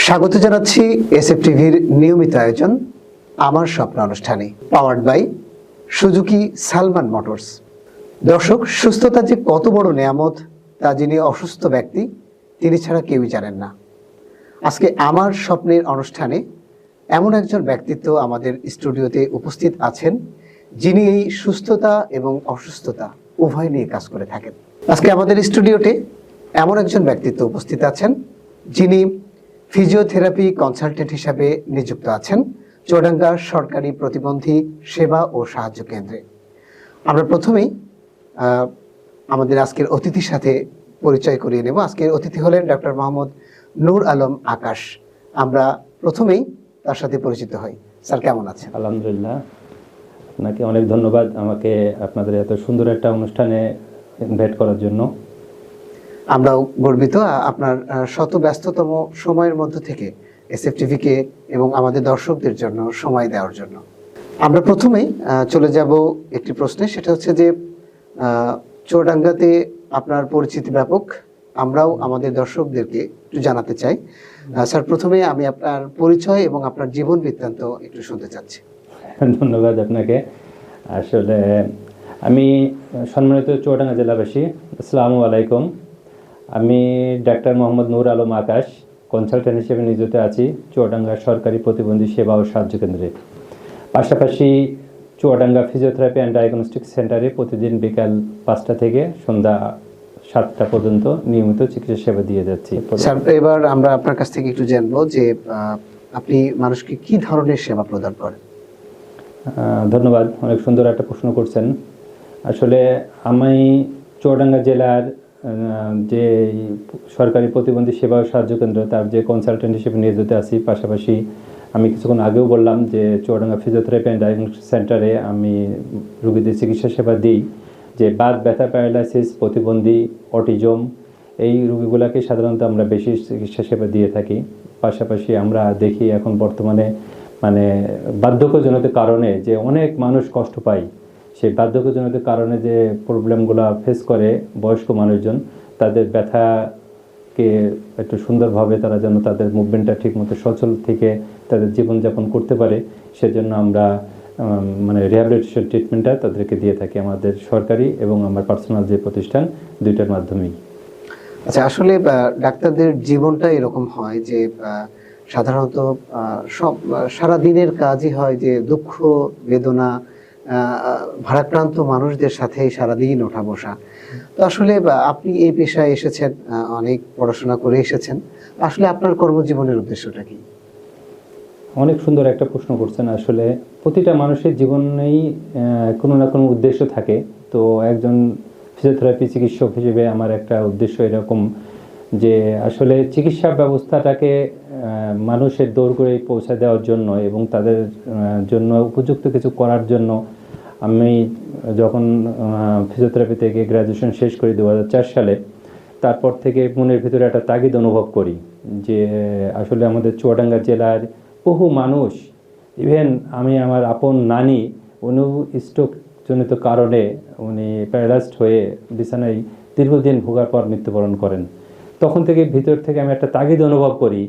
স্বাগত জানাচ্ছি এসএফ টিভির নিয়মিত আয়োজন, আমার স্বপ্ন অনুষ্ঠানে powered by Suzuki Salman motors. দর্শক, সুস্থতা যে কত বড় নেয়ামত, তা যিনি অসুস্থ ব্যক্তি, তিনি ছাড়া কেউই জানেন না। আজকে আমার স্বপ্নের অনুষ্ঠানে এমন একজন ব্যক্তিত্ব আমাদের স্টুডিওতে উপস্থিত আছেন, যিনি এই সুস্থতা এবং অসুস্থতা উভয় নিয়ে কাজ করে থাকেন। আজকে আমাদের স্টুডিওতে এমন একজন ব্যক্তিত্ব উপস্থিত আছেন, যিনি ফিজিওথেরাপি কনসালটেন্ট হিসাবে নিযুক্ত আছেন চৌডাঙ্গা সরকারি প্রতিবন্ধী সেবা ও সাহায্য কেন্দ্রে। আমরা প্রথমেই আমাদের আজকের অতিথির সাথে পরিচয় করিয়ে নেব। আজকের অতিথি হলেন ডক্টর মোহাম্মদ নূর আলম আকাশ। আমরা প্রথমেই তার সাথে পরিচিত হই। স্যার, কেমন আছেন? আলহামদুলিল্লাহ। আপনাকে অনেক ধন্যবাদ আমাকে আপনাদের এত সুন্দর একটা অনুষ্ঠানে ইনভাইট করার জন্য। আমরাও গর্বিত আপনার শত ব্যস্ততম সময়ের মধ্য থেকে এসএফ টিভিকে এবং আমাদের দর্শকদের জন্য সময় দেওয়ার জন্য। আমরা প্রথমেই চলে যাব একটি প্রশ্নে সেটা হচ্ছে যে আহ, চুয়াডাঙ্গাতে আপনার পরিচিতি ব্যাপক আমরাও আমাদের দর্শকদেরকে একটু জানাতে চাই। স্যার প্রথমে আমি আপনার পরিচয় এবং আপনার জীবন বৃত্তান্ত একটু শুনতে চাচ্ছি। ধন্যবাদ আপনাকে। আসলে আমি সম্মানিত চুয়াডাঙ্গা জেলাবাসী আসসালামু আলাইকুম। আমি ডাক্তার মোহাম্মদ নূর আলম আকাশ কনসালটেন্ট হিসেবে নিযুক্ত আছি চুয়াডাঙ্গা সরকারি প্রতিবন্ধী সেবা ও সাহায্য কেন্দ্রে। পাশাপাশি চুয়াডাঙ্গা ফিজিওথেরাপি অ্যান্ড ডায়াগনস্টিক সেন্টারে প্রতিদিন বিকাল পাঁচটা থেকে সন্ধ্যা সাতটা পর্যন্ত নিয়মিত চিকিৎসা সেবা দিয়ে যাচ্ছি। স্যার এবার আমরা আপনার কাছ থেকে একটু জানব যে আপনি মানুষকে কি ধরনের সেবা প্রদান করেন? ধন্যবাদ অনেক সুন্দর একটা প্রশ্ন করছেন। আসলে আমি চুয়াডাঙ্গা জেলার যে সরকারি প্রতিবন্ধী সেবা সাহায্য কেন্দ্র, তার যে কনসালটেন্ট হিসেবে নিয়োজিত আছি পাশাপাশি আমি কিছুক্ষণ আগেও বললাম যে চুয়াডাঙ্গা ফিজিওথেরাপি অ্যান্ড ডায়াগনস্টিক সেন্টারে আমি রুগীদের চিকিৎসা সেবা দিই। যে বাত ব্যথা প্যারালাইসিস প্রতিবন্ধী অটিজম এই রোগীগুলোকে সাধারণত আমরা বেশি চিকিৎসা সেবা দিয়ে থাকি। পাশাপাশি আমরা দেখি এখন বর্তমানে মানে বার্ধক্যজনিত কারণে যে অনেক মানুষ কষ্ট পায়। সেই বার্ধক্যজনিত কারণে যে প্রবলেমগুলো ফেস করে বয়স্ক মানুষজন, তাদের ব্যথাকে একটু সুন্দরভাবে তারা যেন তাদের মুভমেন্টটা ঠিকমতো সচল থেকে তাদের জীবনযাপন করতে পারে, সেজন্য আমরা মানে রিহ্যাবিলিটেশন ট্রিটমেন্টটা তাদেরকে দিয়ে থাকি আমাদের সরকারি এবং আমার পার্সোনাল যে প্রতিষ্ঠান, দুইটার মাধ্যমেই। আচ্ছা আসলে ডাক্তারদের জীবনটা এরকম হয় যে সাধারণত সব সারা দিনের কাজই হয় যে দুঃখ, বেদনা ভারাক্রান্ত মানুষদের সাথেই সারাদিন ওঠা বসা। তো আসলে আপনি এই পেশায় এসেছেন অনেক পড়াশোনা করে এসেছেন। আসলে আপনার কর্মজীবনের উদ্দেশ্যটা কি? অনেক সুন্দর একটা প্রশ্ন করছেন। আসলে প্রতিটা মানুষের জীবনেই কোনো না কোনো উদ্দেশ্য থাকে। তো একজন ফিজিওথেরাপি চিকিৎসক হিসেবে আমার একটা উদ্দেশ্য এরকম যে আসলে চিকিৎসা ব্যবস্থাটাকে মানুষের দৌড় করে পৌঁছে দেওয়ার জন্য এবং তাদের জন্য উপযুক্ত কিছু করার জন্য আমি যখন ফিজিওথেরাপি থেকে গ্র্যাজুয়েশন শেষ করি দু হাজার চার সালে, তারপর থেকে মনের ভিতরে একটা তাগিদ অনুভব করি যে, আসলে আমাদের চুয়াডাঙ্গা জেলার বহু মানুষ ইভেন আমি আমার আপন নানি, উনিও স্ট্রোক জনিত কারণে উনি প্যারালাইজড হয়ে বিছানায় দীর্ঘদিন ভোগার পর মৃত্যুবরণ করেন। তখন থেকে ভিতর থেকে আমি একটা তাগিদ অনুভব করি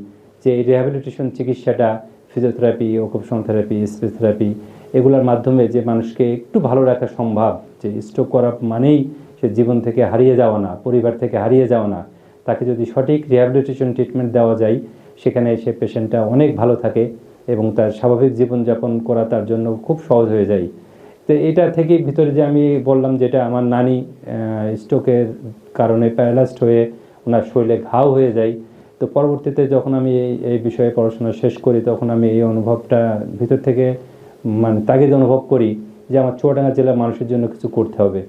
যে এই রিহ্যাবিলিটেশন চিকিৎসাটা physiotherapy occupation therapy speech therapy এগুলোর মাধ্যমে যে মানুষকে একটু ভালো রাখা সম্ভব, যে স্ট্রোক করা মানেই সে জীবন থেকে হারিয়ে যাওয়া না, পরিবার থেকে হারিয়ে যাওয়া না। তাকে যদি সঠিক রিহ্যাবিলিটেশন ট্রিটমেন্ট দেওয়া যায়, সেখানে সে পেশেন্টটা অনেক ভালো থাকে এবং তার স্বাভাবিক জীবনযাপন করা তার জন্য খুব সহজ হয়ে যায়। তো এটা থেকে ভিতরে যে আমি বললাম যেটা আমার নানি স্ট্রোকের কারণে প্যারালাইজড হয়ে ওনার শরীরে ঘাও হয়ে যায়, তো পরবর্তীতে যখন আমি এই এই বিষয়ে পড়াশোনা শেষ করি, তখন আমি এই অনুভবটা ভিতর থেকে মানে তাগিদ অনুভব করি যে আমার চুয়াডাঙ্গা জেলার মানুষের জন্য কিছু করতে হবে।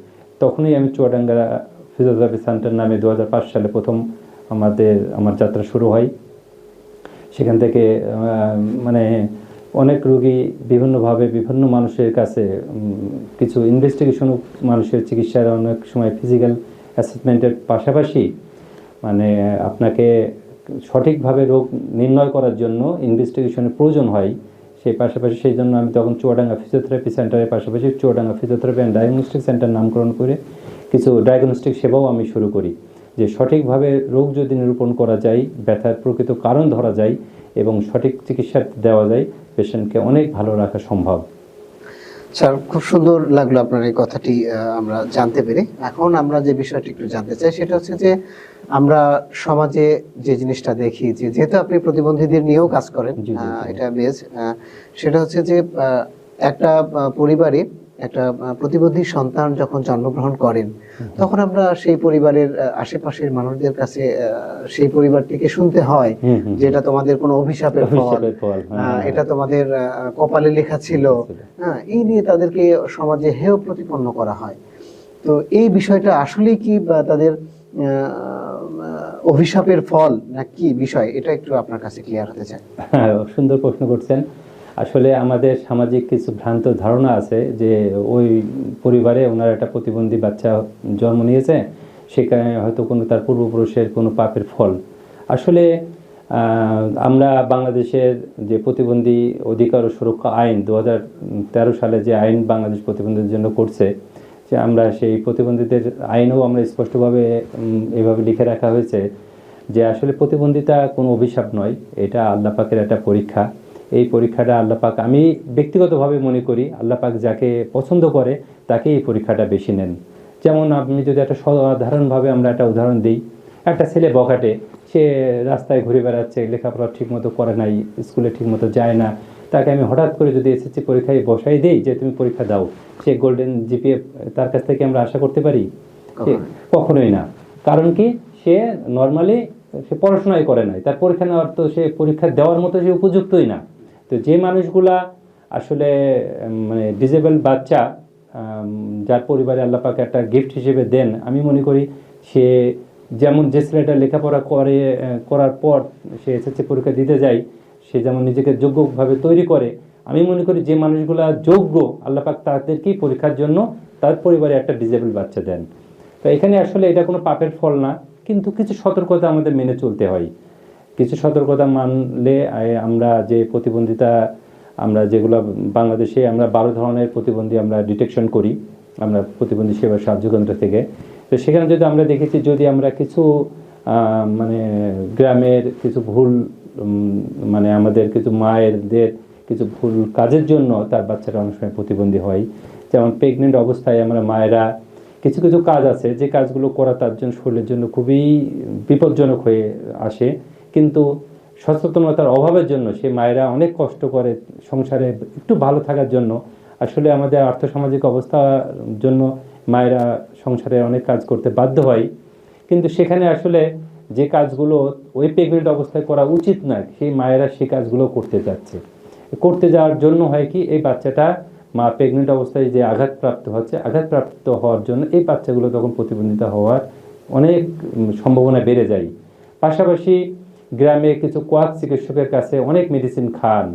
তখনই আমি চুয়াডাঙ্গা ফিজিওথেরাপি সেন্টার নামে দু হাজার পাঁচ সালে প্রথম আমাদের, আমার যাত্রা শুরু হয়। সেখান থেকে মানে অনেক রোগী বিভিন্নভাবে বিভিন্ন মানুষের কাছে কিছু ইনভেস্টিগেশন মানুষের চিকিৎসার অনেক সময় ফিজিক্যাল অ্যাসেসমেন্টের পাশাপাশি মানে আপনাকে সঠিকভাবে রোগ নির্ণয় করার জন্য ইনভেস্টিগেশনের প্রয়োজন হয়। সেই পাশাপাশি সেই জন্য আমি তখন চুয়াডাঙ্গা ফিজিওথেরাপি সেন্টারের পাশাপাশি Chuadanga physiotherapy and diagnostic centre নামকরণ করে কিছু ডায়াগনস্টিক সেবাও আমি শুরু করি। যে সঠিকভাবে রোগ যদি নিরূপণ করা যায়, ব্যথার প্রকৃত কারণ ধরা যায় এবং সঠিক চিকিৎসা দেওয়া যায় পেশেন্টকে অনেক ভালো রাখা সম্ভব। স্যার খুব সুন্দর লাগল আপনার এই কথাটি আমরা জানতে পেরে এখন আমরা যে বিষয়টি একটু জানতে চাই সেটা হচ্ছে যে আমরা সমাজে যে জিনিসটা দেখি যে যেহেতু আপনি প্রতিবন্ধীদের নিয়েও কাজ করেন। এটা বেশ সেটা হচ্ছে যে একটা পরিবারে একটা প্রতিবন্ধী সন্তান যখন জন্মগ্রহণ করেন তখন আমরা সেই পরিবারের আশেপাশের মানুষদের কাছে সেই পরিবারটিকে শুনতে হয় হুম। যেটা তোমাদের কোনো অভিশাপের ফল হ্যাঁ। এটা তোমাদের কপালে লেখা ছিল। হ্যাঁ এই নিয়ে তাদেরকে সমাজে হেয় প্রতিপন্ন করা হয়। তো এই বিষয়টা আসলে কি বা তাদের অভিশাপের ফল না কি বিষয়? এটা একটু আপনার কাছে ক্লিয়ার হতে চাই। হ্যাঁ সুন্দর প্রশ্ন করছেন। আসলে আমাদের সামাজিক কিছু ভ্রান্ত ধারণা আছে যে ওই পরিবারে ওনার একটা প্রতিবন্ধী বাচ্চা জন্ম নিয়েছে সেখানে হয়তো কোনো তার পূর্বপুরুষের কোনো পাপের ফল। আসলে আমরা বাংলাদেশের যে প্রতিবন্ধী অধিকার ও সুরক্ষা আইন দু সালে যে আইন বাংলাদেশ প্রতিবন্ধীদের জন্য করছে, যে আমরা সেই প্রতিবন্ধীদের আইনেও আমরা স্পষ্টভাবে এভাবে লিখে রাখা হয়েছে যে আসলে প্রতিবন্ধিতা কোনো অভিশাপ নয়, এটা আল্লাহ পাকের একটা পরীক্ষা। এই পরীক্ষাটা আল্লাহ পাক আমি ব্যক্তিগতভাবে মনে করি আল্লাহ পাক যাকে পছন্দ করে তাকে এই পরীক্ষাটা বেশি নেন। যেমন আপনি যদি একটা সাধারণভাবে আমরা একটা উদাহরণ দিই একটা ছেলে বকাটে সে রাস্তায় ঘুরে বেড়াচ্ছে লেখাপড়া ঠিকমতো করে নাই স্কুলে ঠিকমতো যায় না তাকে আমি হঠাৎ করে যদি এসএসসি পরীক্ষায় বসাই দিই যে তুমি পরীক্ষা দাও সে গোল্ডেন জিপিএ তার কাছ থেকে আমরা আশা করতে পারি। কখনোই। না। কারণ কি? সে নর্মালি সে পড়াশোনাই করে নাই তার পরীক্ষা নেওয়ার তো সে পরীক্ষা দেওয়ার মতো সে উপযুক্তই না। তো যে মানুষগুলা আসলে মানে ডিজেবল বাচ্চা যার পরিবারে আল্লাপাকে একটা গিফট হিসেবে দেন, আমি মনে করি সে যেমন যে ছেলেটা লেখাপড়া করে করার পর সে এসএসসি পরীক্ষা দিতে যায়, সে যেমন নিজেকে যোগ্যভাবে তৈরি করে, আমি মনে করি যে মানুষগুলা যোগ্য আল্লাপাক তাদেরকেই পরীক্ষার জন্য তার পরিবারে একটা ডিজেবল বাচ্চা দেন। তো এখানে আসলে এটা কোনো পাপের ফল না, কিন্তু কিছু সতর্কতা আমাদের মেনে চলতে হয়। কিছু সতর্কতা মানলে আমরা যে প্রতিবন্ধিতা, আমরা যেগুলো বাংলাদেশে আমরা বারো ধরনের প্রতিবন্ধী আমরা ডিটেকশন করি, আমরা প্রতিবন্ধী সেবা সাহায্য কেন্দ্র থেকে। তো সেখানে যদি আমরা দেখেছি যদি আমরা কিছু মানে গ্রামের কিছু ভুল মানে আমাদের কিছু মায়েরদের কিছু ভুল কাজের জন্য তার বাচ্চারা অনেক সময় প্রতিবন্ধী হয়। যেমন প্রেগনেন্ট অবস্থায় আমরা মায়েরা কিছু কিছু কাজ আছে, যে কাজগুলো করা তার জন্য শরীরের জন্য খুবই বিপজ্জনক হয়ে আসে। কিন্তু সচেতনতার অভাবের জন্য সে মায়েরা অনেক কষ্ট করে সংসারে একটু ভালো থাকার জন্য। আসলে আমাদের আর্থসামাজিক অবস্থার জন্য মায়েরা সংসারে অনেক কাজ করতে বাধ্য হয়। কিন্তু সেখানে আসলে যে কাজগুলো ওই প্রেগনেন্ট অবস্থায় করা উচিত নয় সেই মায়েরা সেই কাজগুলো করতে যাচ্ছে। করতে যাওয়ার জন্য হয় কি, এই বাচ্চাটা মা প্রেগনেন্ট অবস্থায় যে আঘাতপ্রাপ্ত হচ্ছে, আঘাতপ্রাপ্ত হওয়ার জন্য এই বাচ্চাগুলো তখন প্রতিবন্ধিতা হওয়ার অনেক সম্ভাবনা বেড়ে যায়। পাশাপাশি গ্রামে কিছু কোয়াক চিকিৎসকের কাছে অনেক মেডিসিন খান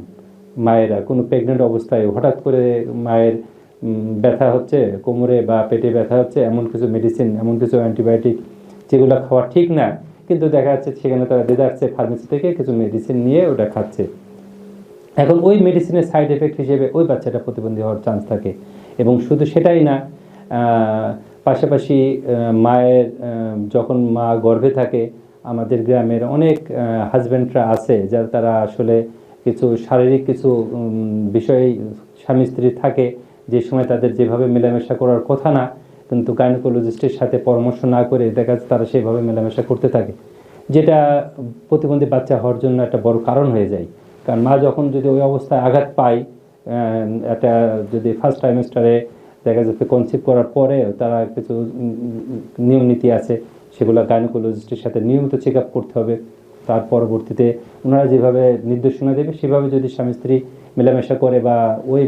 মায়েরা। কোনো প্রেগনেন্ট অবস্থায় হঠাৎ করে মায়ের ব্যথা হচ্ছে, কোমরে বা পেটে ব্যথা হচ্ছে, এমন কিছু মেডিসিন এমন কিছু অ্যান্টিবায়োটিক যেগুলো খাওয়া ঠিক না, কিন্তু দেখা যাচ্ছে সেখানে তারা দেদাচ্ছে ফার্মেসি থেকে কিছু মেডিসিন নিয়ে ওটা খাচ্ছে। এখন ওই মেডিসিনের সাইড এফেক্ট হিসেবে ওই বাচ্চাটা প্রতিবন্ধী হওয়ার চান্স থাকে। এবং শুধু সেটাই না পাশাপাশি মায়ের যখন মা গর্ভে থাকে আমাদের গ্রামের অনেক হাজব্যান্ডরা আছে যারা তারা আসলে কিছু শারীরিক কিছু বিষয়ে স্বামী স্ত্রী থাকে যে সময় তাদের যেভাবে মেলামেশা করার কথা না, কিন্তু গাইনোকোলজিস্টের সাথে পরামর্শ না করে দেখা যাচ্ছে তারা সেভাবে মেলামেশা করতে থাকে। যেটা প্রতিবন্ধী বাচ্চা হওয়ার জন্য একটা বড় কারণ হয়ে যায়। কারণ মা যখন যদি ওই অবস্থায় আঘাত পায় একটা যদি ফার্স্ট টাইমেস্টারে দেখা যাচ্ছে কনসিভ করার পরে তারা কিছু নিয়ম নীতি আছে সেগুলো গাইনোকোলজিস্টের সাথে নিয়মিত চেক আপ করতে হবে। তার পরবর্তীতে ওনারা যেভাবে নির্দেশনা দেবে সেভাবে যদি স্বামী স্ত্রী মেলামেশা করে বা ওই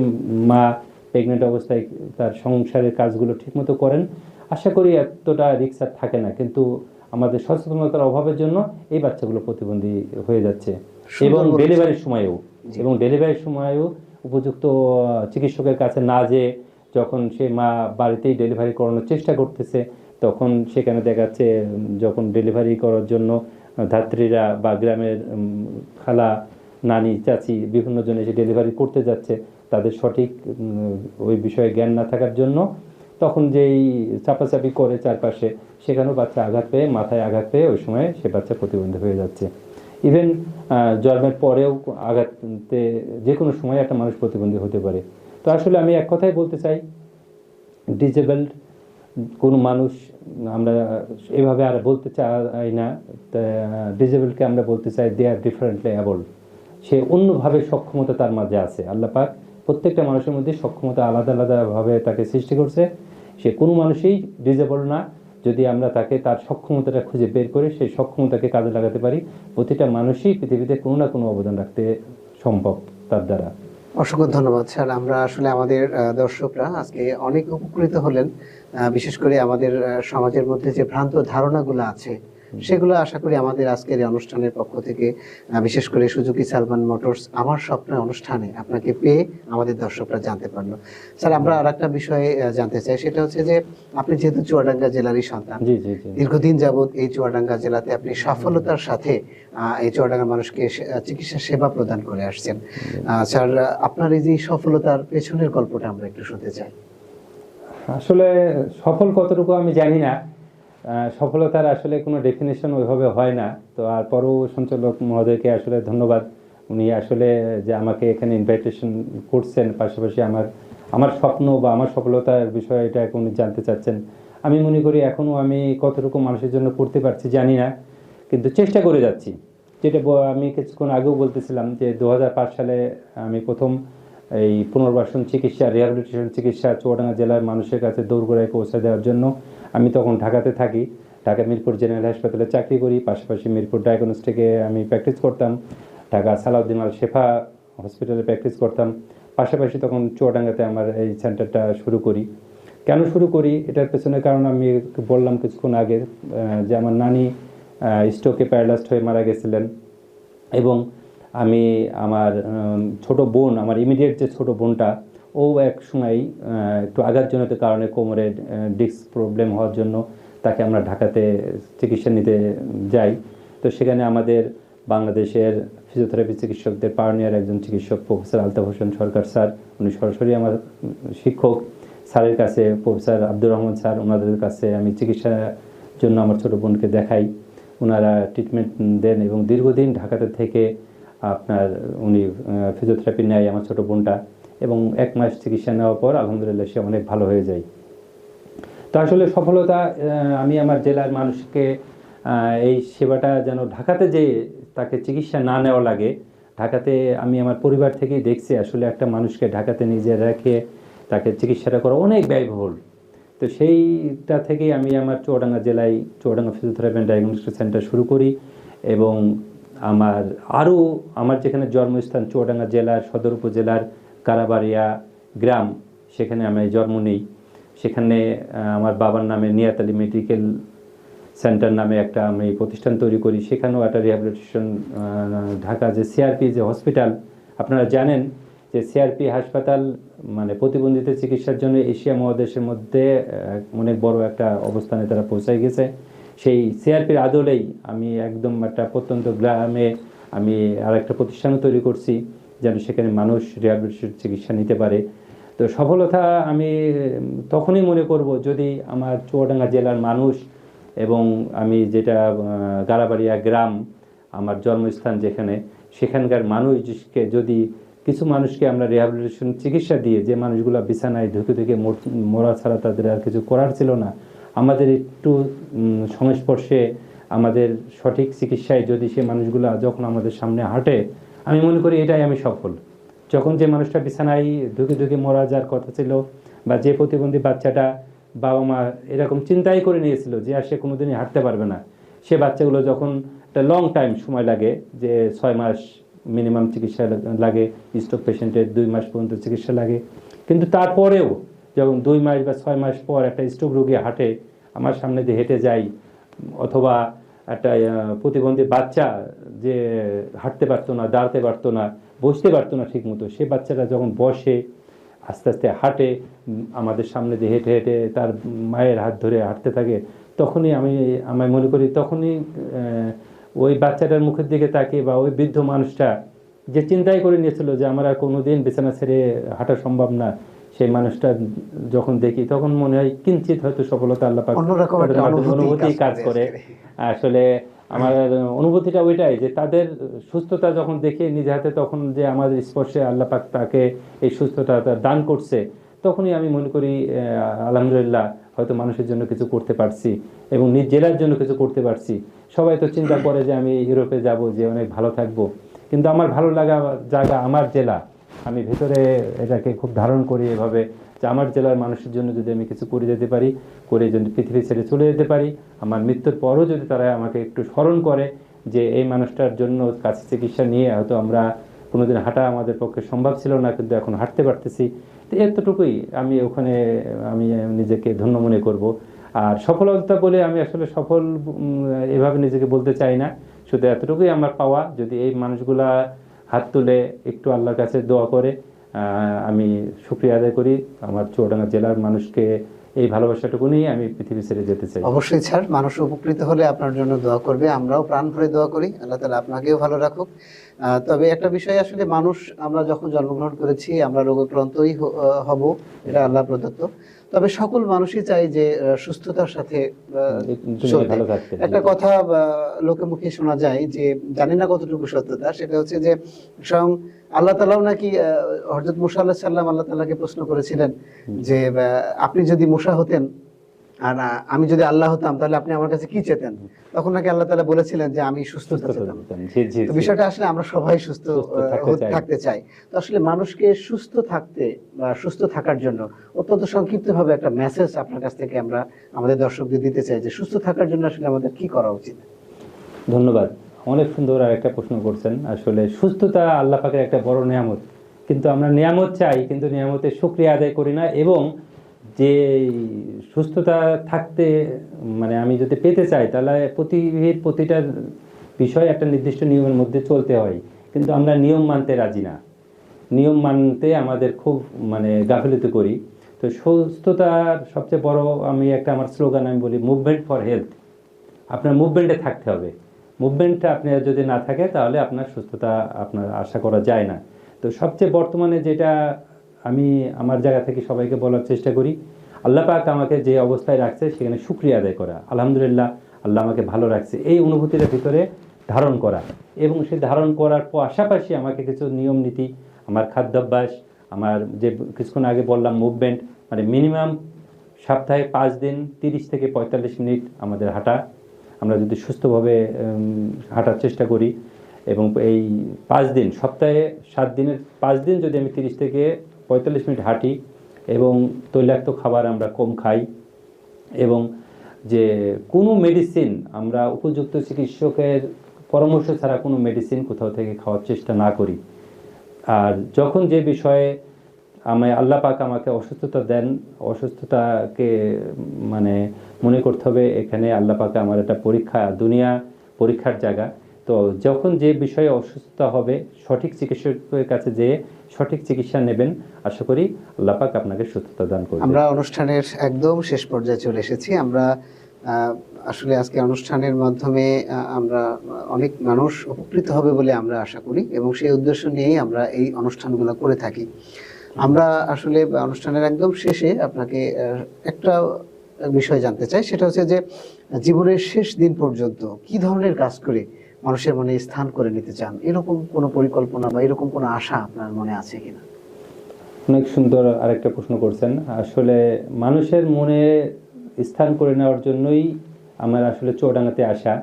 মা প্রেগনেন্ট অবস্থায় তার সংসারের কাজগুলো ঠিকমতো করেন আশা করি এতটা রিক্স আর থাকে না। কিন্তু আমাদের সচেতনতার অভাবের জন্য এই বাচ্চাগুলো প্রতিবন্ধী হয়ে যাচ্ছে। এবং ডেলিভারির সময়েও। এবং ডেলিভারির সময়েও উপযুক্ত চিকিৎসকের কাছে না যে যখন সে মা বাড়িতেই ডেলিভারি করানোর চেষ্টা করতেছে তখন সেখানে দেখাচ্ছে, যখন ডেলিভারি করার জন্য ধাত্রীরা বা গ্রামের খালা, নানি, চাচি বিভিন্ন জন এসে ডেলিভারি করতে যাচ্ছে তাদের সঠিক ওই বিষয়ে জ্ঞান না থাকার জন্য। তখন যেই চাপাচাপি করে চারপাশে, সেখানেও বাচ্চা আঘাত পেয়ে, মাথায় আঘাত পেয়ে ওই সময় সে বাচ্চা প্রতিবন্ধী হয়ে যাচ্ছে। ইভেন জন্মের পরেও আঘাতে যে কোনো সময় একটা মানুষ প্রতিবন্ধী হতে পারে। তো আসলে আমি এক কথাই বলতে চাই, ডিজেবলড কোনো মানুষ আমরা এভাবে আর বলতে চাই না ডিজেবলকে আমরা বলতে চাই দে আর ডিফারেন্টলি অ্যাবল সে অন্যভাবে সক্ষমতা তার মাঝে আছে। আল্লাহ পাক প্রত্যেকটা মানুষের মধ্যে সক্ষমতা আলাদা আলাদাভাবে তাকে সৃষ্টি করছে। সে কোনো মানুষই ডিজেবল না। যদি আমরা তাকে তার সক্ষমতাটা খুঁজে বের করে সেই সক্ষমতাকে কাজে লাগাতে পারি, প্রতিটা মানুষই পৃথিবীতে কোনো না কোনো অবদান রাখতে সম্ভব তার দ্বারা। অসংখ্য ধন্যবাদ। স্যার, আমরা আসলে আমাদের দর্শকরা আজকে অনেক উপকৃত হলেন। বিশেষ করে আমাদের সমাজের মধ্যে যে ভ্রান্ত ধারণাগুলো আছে সেগুলো আশা করি আমাদের আজকের এই অনুষ্ঠানের পক্ষ থেকে বিশেষ করে সুজুকি সালমান মোটরস আমার স্বপ্নের অনুষ্ঠানে আপনাকে পেয়ে আমাদের দর্শকরা জানতে পারল। স্যার আমরা আর একটা বিষয়ে জানতে চাই সেটা হচ্ছে যে আপনি যেহেতু চুয়াডাঙ্গা জেলারই সন্তান জি জি জি। দীর্ঘদিন যাবৎ এই চুয়াডাঙ্গা জেলাতে আপনি সফলতার সাথে আহ, এই চুয়াডাঙ্গার মানুষকে চিকিৎসা সেবা প্রদান করে আসছেন। আহ, স্যার আপনার এই যে সফলতার পেছনের গল্পটা আমরা একটু শুনতে চাই। আসলে সফল কতটুকু আমি জানি না। সফলতার আসলে কোনো ডেফিনেশন ওইভাবে হয় না। তো আর পরও সঞ্চালক মহোদয়কে আসলে ধন্যবাদ। উনি আসলে যে আমাকে এখানে ইনভাইটেশন করছেন, পাশাপাশি আমার আমার স্বপ্ন বা আমার সফলতার বিষয়ে এটা উনি জানতে চাচ্ছেন। আমি মনে করি এখনও আমি কতটুকু মানুষের জন্য করতে পারছি জানি না। কিন্তু চেষ্টা করে যাচ্ছি। যেটা আমি কিছুক্ষণ আগেও বলতেছিলাম যে দু হাজার পাঁচ সালে আমি প্রথম এই পুনর্বাসন চিকিৎসা রিহ্যাবিলিটেশন চিকিৎসা চুয়াডাঙ্গা জেলার মানুষের কাছে দৌড় দৌড়গোড়ায় পৌঁছে দেওয়ার জন্য আমি তখন ঢাকাতে থাকি। ঢাকা মিরপুর জেনারেল হাসপাতালে চাকরি করি, পাশাপাশি মিরপুর ডায়াগনস্টিকে আমি প্র্যাকটিস করতাম। ঢাকা সালাউদ্দিন আল শেফা হসপিটালে প্র্যাকটিস করতাম। পাশাপাশি তখন চুয়াডাঙ্গাতে আমার এই সেন্টারটা শুরু করি। কেন শুরু করি? এটার পেছনে কারণ আমি বললাম কিছুক্ষণ আগে যে আমার নানি স্ট্রোকে প্যারালাইজড হয়ে মারা গেছিলেন এবং আমি আমার ছোট বোন, আমার ইমিডিয়েট যে ছোট বোনটা, ও এক সময় একটু আঘাতজনিত কারণে কোমরে ডিস্ক প্রবলেম হওয়ার জন্য তাকে আমরা ঢাকাতে চিকিৎসা নিতে যাই। তো সেখানে আমাদের বাংলাদেশের ফিজিওথেরাপি চিকিৎসকদের পাওনিয়ার একজন চিকিৎসক প্রফেসর আলতাফ হোসেন সরকার স্যার, উনি সরাসরি আমার শিক্ষক। স্যারের কাছে প্রফেসর আব্দুর রহমান স্যার ওনাদের কাছে আমি চিকিৎসার জন্য আমার ছোট বোনকে দেখাই। ওনারা ট্রিটমেন্ট দেন এবং দীর্ঘদিন ঢাকাতে থেকে আপনার, উনি ফিজিওথেরাপি নেয় আমার ছোটো বোনটা এবং এক মাস চিকিৎসা নেওয়ার পর আলহামদুলিল্লাহ সে অনেক ভালো হয়ে যায়। তো আসলে সফলতা আমি আমার জেলার মানুষকে এই সেবাটা যেন ঢাকাতে যে তাকে চিকিৎসা না নেওয়া লাগে, ঢাকাতে আমি আমার পরিবার থেকেই দেখছি আসলে একটা মানুষকে ঢাকাতে নিজে রেখে তাকে চিকিৎসাটা করা অনেক ব্যয়বহুল। তো সেইটা থেকেই আমি আমার চুয়াডাঙ্গা জেলায়, Chuadanga physiotherapy and diagnostic centre শুরু করি এবং আমার আরও আমার যেখানে জন্মস্থান চুয়াডাঙ্গা জেলার সদর উপজেলার কারাবাড়িয়া গ্রাম, সেখানে আমি জন্ম নেই। সেখানে আমার বাবার নামে নিয়াতালি মেডিকেল সেন্টার নামে একটা আমি প্রতিষ্ঠান তৈরি করি। সেখানেও একটা রিহ্যাবিলিটেশন ঢাকা যে সিআরপি যে হসপিটাল আপনারা জানেন যে সিআরপি হাসপাতাল মানে প্রতিবন্ধীদের চিকিৎসার জন্য এশিয়া মহাদেশের মধ্যে অনেক বড় একটা অবস্থানে তারা পৌঁছায় গেছে। সেই সিআরপির আদলেই আমি একদম একটা প্রত্যন্ত গ্রামে আমি আর একটা প্রতিষ্ঠানও তৈরি করছি, যেন সেখানে মানুষ রিহ্যাবিলিটেশন চিকিৎসা নিতে পারে। তো সফলতা আমি তখনই মনে করব যদি আমার চুয়াডাঙ্গা জেলার মানুষ এবং আমি যেটা গাড়াবাড়িয়া গ্রাম, আমার জন্মস্থান যেখানে, সেখানকার মানুষকে যদি কিছু মানুষকে আমরা রিহ্যাবিলিটেশন চিকিৎসা দিয়ে যে মানুষগুলো বিছানায় ধুকে ধুকে মরা ছাড়া তাদের আর কিছু করার ছিল না আমাদের একটু সংস্পর্শে আমাদের সঠিক চিকিৎসায় যদি সে মানুষগুলো যখন আমাদের সামনে হাঁটে, আমি মনে করি এটাই আমি সফল। যখন যে মানুষটা বিছানায় ধুকে ধুকে মরা যাওয়ার কথা ছিল বা যে প্রতিবন্ধী বাচ্চাটা বাবা মা এরকম চিন্তাই করে নিয়েছিল যে আর সে কোনোদিনই হাঁটতে পারবে না, সে বাচ্চাগুলো যখন একটা লং টাইম সময় লাগে, যে ছয় মাস মিনিমাম চিকিৎসা লাগে স্ট্রোক পেশেন্টের দুই মাস পর্যন্ত চিকিৎসা লাগে, কিন্তু তারপরেও যখন দুই মাস বা ছয় মাস পর একটা স্ট্রোক রোগী হাঁটে, আমার সামনে দিয়ে হেঁটে যাই, অথবা একটা প্রতিবন্ধী বাচ্চা যে হাঁটতে পারতো না, দাঁড়াতে পারতো না, বসতে পারতো না ঠিক মতো সে বাচ্চাটা যখন বসে, আস্তে আস্তে হাঁটে আমাদের সামনে দিয়ে হেঁটে হেঁটে তার মায়ের হাত ধরে হাঁটতে থাকে, তখনই আমি আমি মনে করি তখনই ওই বাচ্চাটার মুখের দিকে তাকিয়ে বা ওই বৃদ্ধ মানুষটা যে চিন্তাই করে নিয়েছিল যে আমার আর কোনো দিন বিছানা ছেড়ে হাঁটা সম্ভব না সেই মানুষটা যখন দেখি তখন মনে হয় কিঞ্চিত হয়তো সফলতা আল্লাহ অনুভূতি কাজ করে। আসলে আমার অনুভূতিটা ওইটাই যে তাদের সুস্থতা যখন দেখে নিজে হাতে তখন যে আমাদের স্পর্শে আল্লাহ পাক তাকে এই সুস্থতা দান করছে তখনই আমি মনে করি আলহামদুলিল্লাহ হয়তো মানুষের জন্য কিছু করতে পারছি এবং নিজ জেলার জন্য কিছু করতে পারছি। সবাই তো চিন্তা করে যে আমি ইউরোপে যাব যে অনেক ভালো থাকব। কিন্তু আমার ভালো লাগা জায়গা আমার জেলা। আমি ভেতরে এটাকে খুব ধারণ করি এভাবে যে আমার জেলার মানুষের জন্য যদি আমি কিছু করে যেতে পারি, করে যদি পৃথিবী ছেড়ে চলে যেতে পারি, আমার মৃত্যুর পরও যদি তারা আমাকে একটু স্মরণ করে যে এই মানুষটার জন্য কাছে চিকিৎসা নিয়ে হয়তো আমরা কোনোদিন হাঁটা আমাদের পক্ষে সম্ভব ছিল না, কিন্তু এখন হাঁটতে পারতেছি। তো এতটুকুই আমি ওখানে, আমি নিজেকে ধন্য মনে করব। আর সফলতা বলে আমি আসলে সফল এভাবে নিজেকে বলতে চাই না। শুধু এতটুকুই আমার পাওয়া, যদি এই মানুষগুলা হাত তুলে একটু আল্লাহর কাছে দোয়া করে আমি শুক্রিয়া আদায় করি। আমার চুয়াডাঙ্গা জেলার মানুষকে এই ভালোবাসাটুকু নিয়ে আমি পৃথিবী ছেড়ে যেতে চাই। অবশ্যই স্যার, মানুষ উপকৃত হলে আপনার জন্য দোয়া করবে। আমরাও প্রাণ ভরে দোয়া করি। আল্লাহ তালা আপনাকেও ভালো রাখুক। তবে একটা বিষয় আসলে, মানুষ, আমরা যখন জন্মগ্রহণ করেছি, আমরা রোগক্রান্তই হব, এটা আল্লাহ প্রদত্ত। তবে সকল মানুষই চাই যে সুস্থতার সাথে একটা কথা লোকে মুখে শোনা যায় যে জানি না কতটুকু সত্যতা সেটা হচ্ছে যে স্বয়ং আল্লাহ তালাও নাকি হজরত মুসা আল্লাহ সাল্লাম আল্লাহ তালাকে প্রশ্ন করেছিলেন যে আপনি যদি মুসা হতেন আর আমি যদি আল্লাহ হতাম তাহলে আপনি আমার কাছে কি চেতেন? তখন নাকি আল্লাহ তালা বলেছিলেন যে আমি সুস্থতা চেতাম তো বিষয়টা আসলে আমরা সবাই সুস্থ সুস্থ থাকতে চাই। তো আসলে মানুষকে সুস্থ থাকতে বা সুস্থ থাকার জন্য অত্যন্ত সংক্ষিপ্তভাবে একটা মেসেজ আপনার কাছ থেকে আমরা আমাদের দর্শকদের দিতে চাই যে সুস্থ থাকার জন্য আসলে আমাদের কি করা উচিত? ধন্যবাদ। অনেক সুন্দর আর একটা প্রশ্ন করছেন। আসলে সুস্থতা আল্লাহ পাকের একটা বড় নিয়ামত। কিন্তু আমরা নিয়ামত চাই কিন্তু নিয়ামতের সুক্রিয়া আদায় করি না এবং যে সুস্থতা থাকতে মানে আমি যদি পেতে চাই, তাহলে পৃথিবীর প্রতিটা বিষয় একটা নির্দিষ্ট নিয়মের মধ্যে চলতে হয়। কিন্তু আমরা নিয়ম মানতে রাজি না। নিয়ম মানতে আমাদের খুব মানে গাফিলতি করি। তো সুস্থতার সবচেয়ে বড় আমি একটা আমার স্লোগান আমি বলি মুভমেন্ট ফর হেলথ আপনার মুভমেন্টে থাকতে হবে। মুভমেন্টটা আপনার যদি না থাকে, তাহলে আপনার সুস্থতা আপনার আশা করা যায় না। তো সবচেয়ে বর্তমানে যেটা আমি আমার জায়গা থেকে সবাইকে বলার চেষ্টা করি। আল্লাহ পাক আমাকে যে অবস্থায় রাখছে সেখানে শুক্রিয়া আদায় করা। আলহামদুলিল্লাহ, আল্লাহ আমাকে ভালো রাখছে। এই অনুভূতির ভিতরে ধারণ করা। এবং সেই ধারণ করার পাশাপাশি আমাকে কিছু নিয়ম নীতি, আমার খাদ্যাভ্যাস, আমার যে কিছুক্ষণ আগে বললাম মুভমেন্ট মানে মিনিমাম সপ্তাহে পাঁচ দিন তিরিশ থেকে পঁয়তাল্লিশ মিনিট আমাদের হাঁটা। আমরা যদি সুস্থভাবে হাঁটার চেষ্টা করি। এবং এই পাঁচ দিন, সপ্তাহে সাত দিনের, পাঁচ দিন যদি আমি তিরিশ থেকে পঁয়তাল্লিশ মিনিট হাঁটি এবং তৈলাক্ত খাবার আমরা কম খাই এবং যে কোনো মেডিসিন আমরা উপযুক্ত চিকিৎসকের পরামর্শ ছাড়া কোনো মেডিসিন কোথাও থেকে খাওয়ার চেষ্টা না করি। আর যখন যে বিষয়ে আমি আল্লাহ পাক আমাকে অসুস্থতা দেন, অসুস্থতাকে মানে মনে করতে হবে, এখানে আল্লাহ পাকে আমার একটা পরীক্ষা, দুনিয়া পরীক্ষার জায়গা। তো যখন যে বিষয়ে অসুস্থতা হবে, সঠিক চিকিৎসকের কাছে যেয়ে সঠিক চিকিৎসা নেবেন, আশা করি আল্লাহ পাক আপনাকে সুস্থতা দান করবেন আমরা অনুষ্ঠানের একদম শেষ পর্যায়ে চলে এসেছি। আমরা আসলে আজকে অনুষ্ঠানের মাধ্যমে আমরা অনেক মানুষ উপকৃত হবে বলে আমরা আশা করি এবং সেই উদ্দেশ্য নিয়েই আমরা এই অনুষ্ঠানগুলো করে থাকি। আমরা আসলে অনুষ্ঠানের একদম শেষে আপনাকে একটা বিষয় জানতে চাই। সেটা হচ্ছে যে, জীবনের শেষ দিন পর্যন্ত কি ধরনের কাজ করে মানুষের মনে স্থান করে নিতে চান, এরকম কোনো পরিকল্পনা বা এরকম কোনো আশা আপনার মনে আছে কিনা? অনেক সুন্দর আরেকটা প্রশ্ন করছেন। আসলে মানুষের মনে স্থান করে নেওয়ার জন্যই আমার আসলে চৌডাঙ্গাতে আসা।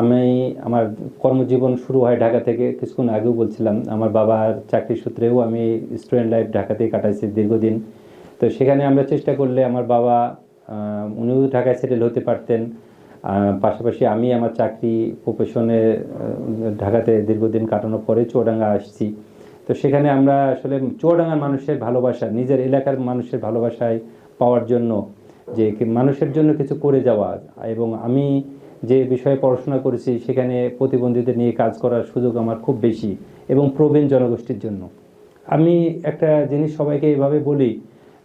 আমি আমার কর্মজীবন শুরু হয় ঢাকা থেকে কিছুক্ষণ আগেও বলছিলাম, আমার বাবার চাকরি সূত্রেও আমি স্টুডেন্ট লাইফ ঢাকাতেই কাটাইছি দীর্ঘদিন। তো সেখানে আমরা চেষ্টা করলে আমার বাবা উনিও ঢাকায় সেটেল হতে পারতেন। পাশাপাশি আমি আমার চাকরি প্রফেশনে ঢাকাতে দীর্ঘদিন কাটানোর পরে চৌডাঙ্গা আসছি। তো সেখানে আমরা আসলে চুয়াডাঙ্গার মানুষের ভালোবাসা, নিজের এলাকার মানুষের ভালোবাসায় পাওয়ার জন্য যে মানুষের জন্য কিছু করে যাওয়া এবং আমি যে বিষয়ে পড়াশোনা করেছি সেখানে প্রতিবন্ধীদের নিয়ে কাজ করার সুযোগ আমার খুব বেশি এবং প্রবীণ জনগোষ্ঠীর জন্য। আমি একটা জিনিস সবাইকে এভাবে বলি,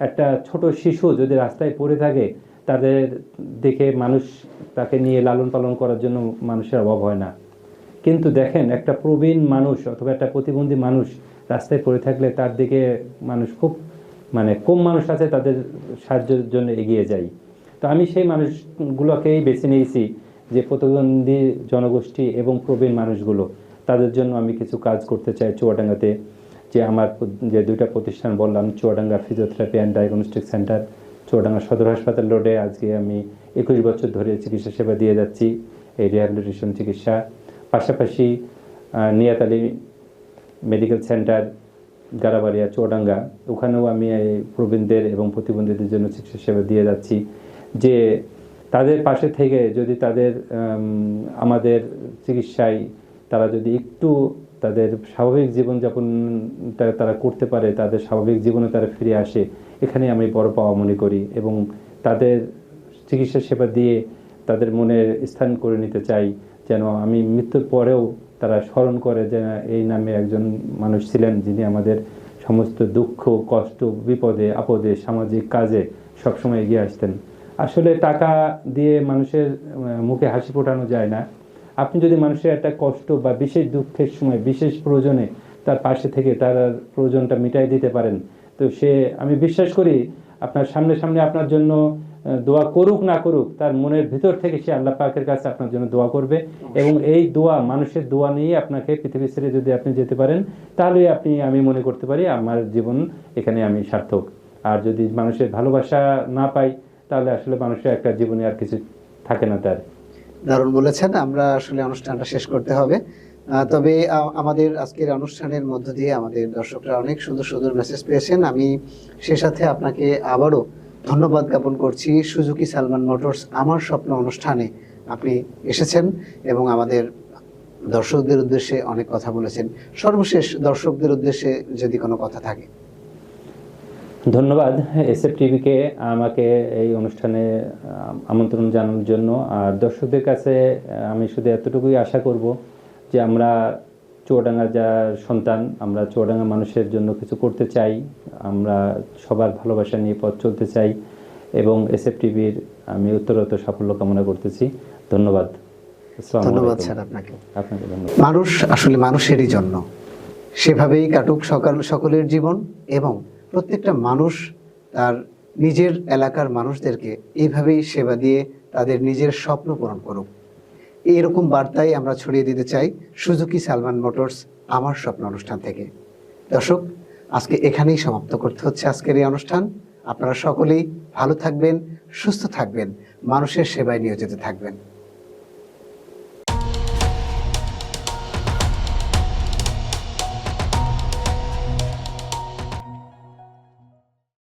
একটা ছোট শিশু যদি রাস্তায় পড়ে থাকে তাদের দেখে মানুষ তাকে নিয়ে লালন পালন করার জন্য মানুষের অভাব হয় না। কিন্তু দেখেন, একটা প্রবীণ মানুষ অথবা একটা প্রতিবন্ধী মানুষ রাস্তায় পড়ে থাকলে তার দিকে মানুষ খুব মানে কম মানুষ আছে তাদের সাহায্যের জন্য এগিয়ে যাই তো আমি সেই মানুষগুলোকেই বেছে নিয়েছি যে প্রতিবন্ধী জনগোষ্ঠী এবং প্রবীণ মানুষগুলো, তাদের জন্য আমি কিছু কাজ করতে চাই চুয়াডাঙ্গাতে। যে আমার যে দুইটা প্রতিষ্ঠান বললাম, Chuadanga physiotherapy and diagnostic centre Chuadanga Sadar হাসপাতাল রোডে আজকে আমি একুশ বছর ধরে চিকিৎসা সেবা দিয়ে যাচ্ছি। এই রিহ্যাবিলিটেশন চিকিৎসা। পাশাপাশি আহ, নিয়াতালি মেডিকেল সেন্টার গারাবাড়িয়া চুয়াডাঙ্গা ওখানেও আমি এই প্রবীণদের এবং প্রতিবন্ধীদের জন্য চিকিৎসা সেবা দিয়ে যাচ্ছি। যে তাদের পাশে থেকে যদি তাদের আমাদের চিকিৎসায় তারা যদি একটু তাদের স্বাভাবিক জীবনযাপনটা তারা করতে পারে তাদের স্বাভাবিক জীবনে তারা ফিরে আসে এখানে আমি বড় পাওয়া মনে করি এবং তাদের চিকিৎসা সেবা দিয়ে তাদের মনের স্থান করে নিতে চাই, যেন আমি মৃত্যুর পরেও তারা স্মরণ করে যে এই নামে একজন মানুষ ছিলেন যিনি আমাদের সমস্ত দুঃখ, কষ্ট, বিপদে, আপদে, সামাজিক কাজে সবসময় এগিয়ে আসতেন। আসলে টাকা দিয়ে মানুষের মুখে হাসি ফোটানো যায় না। আপনি যদি মানুষের একটা কষ্ট বা বিশেষ দুঃখের সময়, বিশেষ প্রয়োজনে তার পাশে থেকে তার প্রয়োজনটা মিটাই দিতে পারেন তো সে আমি বিশ্বাস করি আপনার সামনে সামনে আপনার জন্য দোয়া করুক না করুক তার মনের ভিতর থেকে সে আল্লাহ পাকের কাছে আপনার জন্য দোয়া করবে এবং এই দোয়া মানুষের দোয়া নিয়ে আপনাকে পৃথিবী ছেড়ে যদি আপনি যেতে পারেন তাহলে আপনি আমি মনে করতে পারি আমার জীবন এখানে আমি সার্থক। আর যদি মানুষের ভালোবাসা না পাই তাহলে আসলে মানুষের একটা জীবনে আর কিছু থাকে না তার। দারুণ বলেছেন আমরা আসলে অনুষ্ঠানটা শেষ করতে হবে। তবে আমাদের আজকের অনুষ্ঠানের মধ্য দিয়ে আমাদের দর্শকরা অনেক সুন্দর সুন্দর মেসেজ পেয়েছেন। আমি সে সাথে আপনাকে আবারও ধন্যবাদ জ্ঞাপন করছি। সুজুকি সালমান মোটরস, আমার স্বপ্ন অনুষ্ঠানে আপনি এসেছেন এবং আমাদের দর্শকদের উদ্দেশ্যে অনেক কথা বলেছেন। সর্বশেষ দর্শকদের উদ্দেশ্যে যদি কোনো কথা থাকে। ধন্যবাদ এসএফ টিভিকে আমাকে এই অনুষ্ঠানে আমন্ত্রণ জানানোর জন্য। আর দর্শকদের কাছে আমি শুধু এতটুকুই আশা করব যে আমরা চুয়াডাঙ্গা যা সন্তান আমরা চুয়াডাঙ্গা মানুষের জন্য কিছু করতে চাই আমরা সবার ভালোবাসা নিয়ে পথ চলতে চাই এবং এসএফ টিভির আমি উত্তরোত্তর সাফল্য কামনা করতেছি। ধন্যবাদ। ধন্যবাদ স্যার আপনাকে। আপনাকে ধন্যবাদ। মানুষ আসলে মানুষেরই জন্য। সেভাবেই কাটুক সকাল সকলের জীবন এবং প্রত্যেকটা মানুষ তার নিজের এলাকার মানুষদেরকে এইভাবেই সেবা দিয়ে তাদের নিজের স্বপ্ন পূরণ করুক। এরকম বার্তাই আমরা ছড়িয়ে দিতে চাই সুজুকি সালমান মোটরস আমার স্বপ্ন অনুষ্ঠান থেকে। দর্শক, আজকে এখানেই সমাপ্ত করতে হচ্ছে আজকের এই অনুষ্ঠান। আপনারা সকলেই ভালো থাকবেন, সুস্থ থাকবেন, মানুষের সেবায় নিয়োজিত থাকবেন।